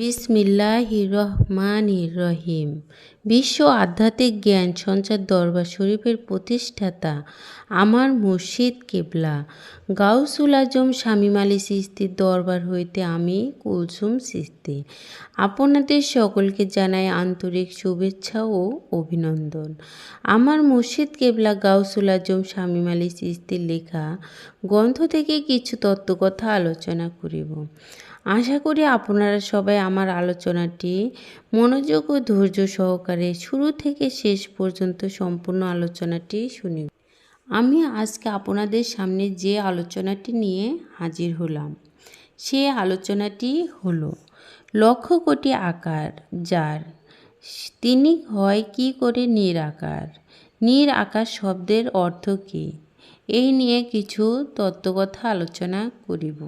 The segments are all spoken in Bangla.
বিসমিল্লাহ রহমান রহিম বিশ্ব আধ্যাত্মিক জ্ঞান সঞ্চার দরবার শরীফের প্রতিষ্ঠাতা আমার মুর্শিদ কেবলা। গাউসুল আজম শামীম আলী সিস্তির দরবার হইতে আমি কুলসুম সিস্তি। আপনাদের সকলকে জানাই আন্তরিক শুভেচ্ছা ও অভিনন্দন। আমার মুর্শিদ কেবলা গাউসুল আজম শামীম সিস্তির লেখা গ্রন্থ থেকে কিছু তত্ত্বকথা আলোচনা করিব। আশা করি আপনারা সবাই আমার আলোচনাটি মনোযোগ ও ধৈর্য সহকারে শুরু থেকে শেষ পর্যন্ত সম্পূর্ণ আলোচনাটি শুনি আমি আজকে আপনাদের সামনে যে আলোচনাটি নিয়ে হাজির হলাম, সে আলোচনাটি হলো লক্ষ কোটি আকার, যার তিনি হয় কি করে নিরাকার নির আকার শব্দের অর্থ কী? এই নিয়ে কিছু তত্ত্বকথা আলোচনা করিব।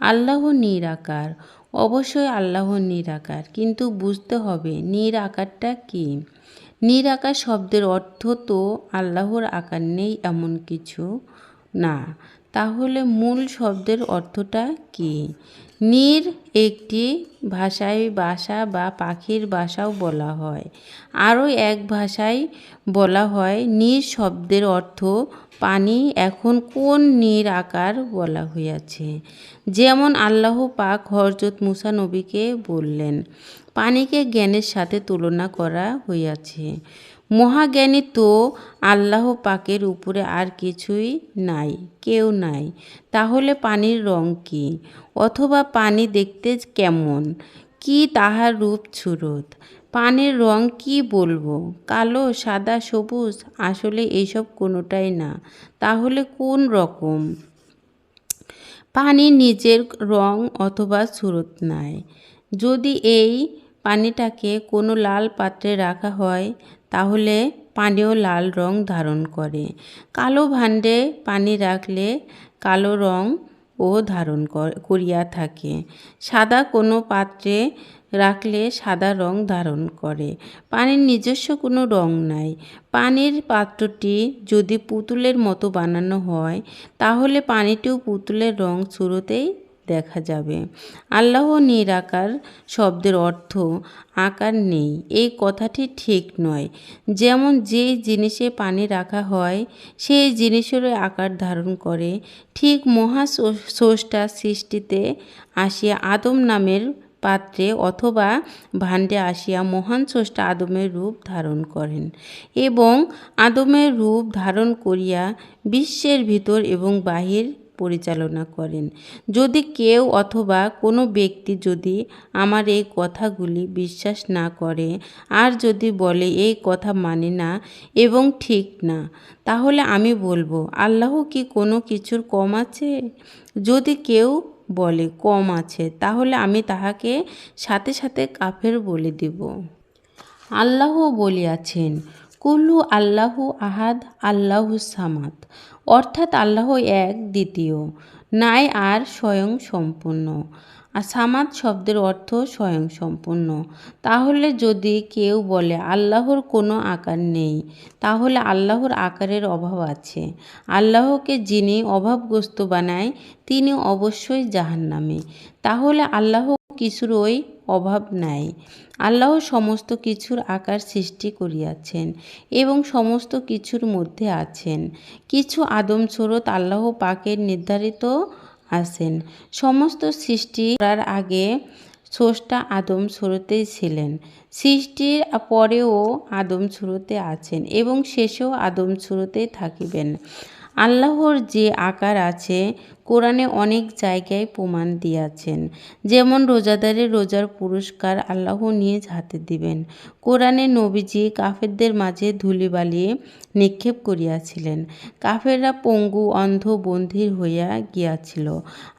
আল্লাহ নিরাকার অবশ্যই আল্লাহ নিরাকার কিন্তু বুঝতে হবে নির নিরাকারটা কী। নিরাকার শব্দের অর্থ তো আল্লাহর আকার নেই এমন কিছু না। তাহলে মূল শব্দের অর্থটা কী? নীর একটি ভাষায় বাসা বা পাখির বাসাও বলা হয়। আরও এক ভাষায় বলা হয়, নির শব্দের অর্থ পানি এখন কোন নির আকার বলা হইয়াছে? যেমন আল্লাহ পাক হরজত মুসা নবীকে বললেন, পানিকে জ্ঞানের সাথে তুলনা করা হইয়াছে। মহাজ্ঞানী তো আল্লাহ পাকের উপরে আর কিছুই নাই, কেউ নাই। তাহলে পানির রং কি? অথবা পানি দেখতে কেমন? কি তাহার রূপ ছুরত পানির রং কি বলব? কালো, সাদা, সবুজ, আসলে এইসব কোনোটাই না। তাহলে কোন রকম? পানি নিজের রং অথবা সুরত নাই। যদি এই পানিটাকে কোনো লাল পাত্রে রাখা হয়, তাহলে পানিও লাল রং ধারণ করে। কালো ভাণ্ডে পানি রাখলে কালো রং ও ধারণ করিয়া থাকে। সাদা কোনো পাত্রে রাখলে সাদা রং ধারণ করে। পানির নিজস্ব কোনো রং নাই। পানির পাত্রটি যদি পুতুলের মতো বানানো হয়, তাহলে পানিটিও পুতুলের রং শুরুতেই দেখা যাবে। আল্লাহ নিরাকার শব্দের অর্থ আকার নেই। এই কথাটি ঠিক নয়। যেমন যে জিনিসে পানি রাখা হয় সেই জিনিসেরও আকার ধারণ করে। ঠিক মহা স্রষ্টা সৃষ্টিতে আসিয়া আদম নামের পাত্রে অথবা ভাণ্ডে আসিয়া মহান স্রষ্টা আদমের রূপ ধারণ করেন এবং আদমের রূপ ধারণ করিয়া বিশ্বের ভিতর এবং বাহির পরিচালনা করেন। যদি কেউ অথবা কোনো ব্যক্তি যদি আমার এই কথাগুলি বিশ্বাস না করে, আর যদি বলে এই কথা মানে না এবং ঠিক না, তাহলে আমি বলব, আল্লাহ কি কোনো কিছুর কম আছে? যদি কেউ বলে কম আছে, তাহলে আমি তাহাকে সাথে সাথে কাফের বলে দিব। আল্লাহ বলিয়াছেন কুল্লু আল্লাহু আহাদ আল্লাহু সামাদ। অর্থাৎ আল্লাহ এক, দ্বিতীয়। নাই আর স্বয়ং সম্পূর্ণ। আর সামাদ শব্দের অর্থ স্বয়ং সম্পূর্ণ। তাহলে যদি কেউ বলে আল্লাহর কোনো আকার নেই, তাহলে আল্লাহর আকারের অভাব আছে। আল্লাহকে যিনি অভাবগ্রস্ত বানায়, তিনি অবশ্যই জাহান্নামে। তাহলে আল্লাহ কিছুরই অভাব নাই। আল্লাহ সমস্ত কিছুর আকার সৃষ্টি করিয়াছেন এবং সমস্ত কিছুর মধ্যে আছেন। কিছু আদমস্বরত আল্লাহ পাকের নির্ধারিত আছেন। সমস্ত সৃষ্টি করার আগে স্রষ্টা আদম স্রোতেই ছিলেন। সৃষ্টির পরেও আদম স্রোতে আছেন এবং শেষেও আদম স্রোতেই থাকিবেন। আল্লাহর যে আকার আছে কোরআনে অনেক জায়গায় প্রমাণ দিয়াছেন। যেমন রোজাদারের রোজার পুরস্কার আল্লাহ নিয়ে হাতে দিবেন। কোরআনে নবীজি কাফেরদের মাঝে ধুলি বালিয়ে নিক্ষেপ করিয়াছিলেন। কাফেররা পঙ্গু, অন্ধ, বন্ধির হইয়া গিয়াছিল।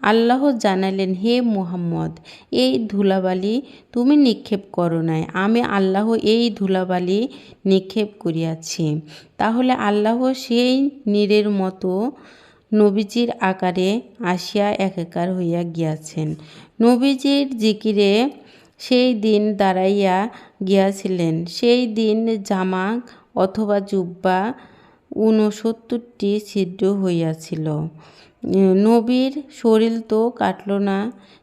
আল্লাহ জানালেন, হে মুহাম্মদ, এই ধুলাবালি তুমি নিক্ষেপ করো নাই। আমি আল্লাহ এই ধুলাবালি নিক্ষেপ করিয়াছি। তাহলে আল্লাহ সেই নীরের মতো নবীজির আকারে আসিয়া একাকার হইয়া গিয়াছেন। নবীজির জিকিরে সেই দিন দাঁড়াইয়া গিয়াছিলেন। সেই দিন জামা অথবা জুব্বা ঊনসত্তরটি ছিদ্র হইয়াছিল। নবীর শরীর তো কাটল না,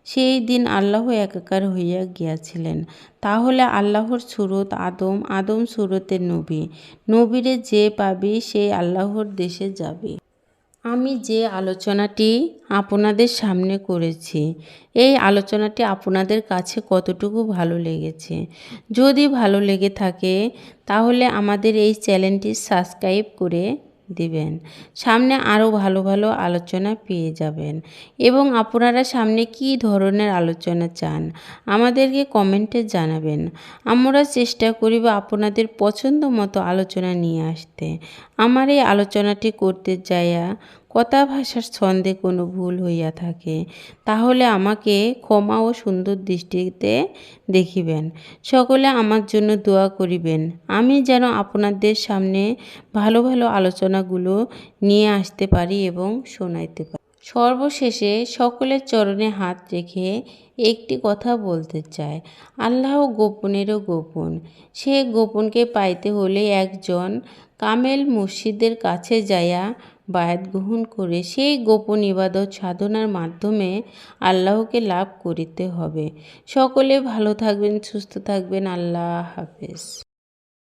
সেই দিন আল্লাহ একাকার হইয়া গিয়াছিলেন। তাহলে আল্লাহর সুরত আদম আদম সুরতের নবী। নবীরে যে পাবি সেই আল্লাহর দেশে যাবে। আমি যে আলোচনাটি আপনাদের সামনে করেছি, এই আলোচনাটি আপনাদের কাছে কতটুকু ভালো লেগেছে? যদি ভালো লেগে থাকে, তাহলে আমাদের এই চ্যানেলটি সাবস্ক্রাইব করে দিবেন। সামনে আরও ভালো ভালো আলোচনা পেয়ে যাবেন। এবং আপনারা সামনে কি ধরনের আলোচনা চান, আমাদেরকে কমেন্টে জানাবেন। আমরা চেষ্টা করিব আপনাদের পছন্দ মতো আলোচনা নিয়ে আসতে। আমার এই আলোচনাটি করতে যাইয়া কথা ভাষার ছন্দে কোনো ভুল হইয়া থাকে, তাহলে আমাকে ক্ষমা ও সুন্দর দৃষ্টিতে দেখিবেন। সকলে আমার জন্য দোয়া করিবেন। আমি যেন আপনাদের সামনে ভালো ভালো আলোচনাগুলো নিয়ে আসতে পারি এবং শোনাইতে পারি। সর্বশেষে সকলের চরণে হাত রেখে একটি কথা বলতে চাই। আল্লাহ গোপনেরও গোপন। সে গোপনকে পাইতে হলে একজন কামেল মসজিদের কাছে যাইয়া বায়াত গ্রহণ করে সেই গোপন ইবাদত সাধনার মাধ্যমে আল্লাহকে লাভ করিতে হবে। সকলে ভালো থাকবেন, সুস্থ থাকবেন। আল্লাহ হাফেজ।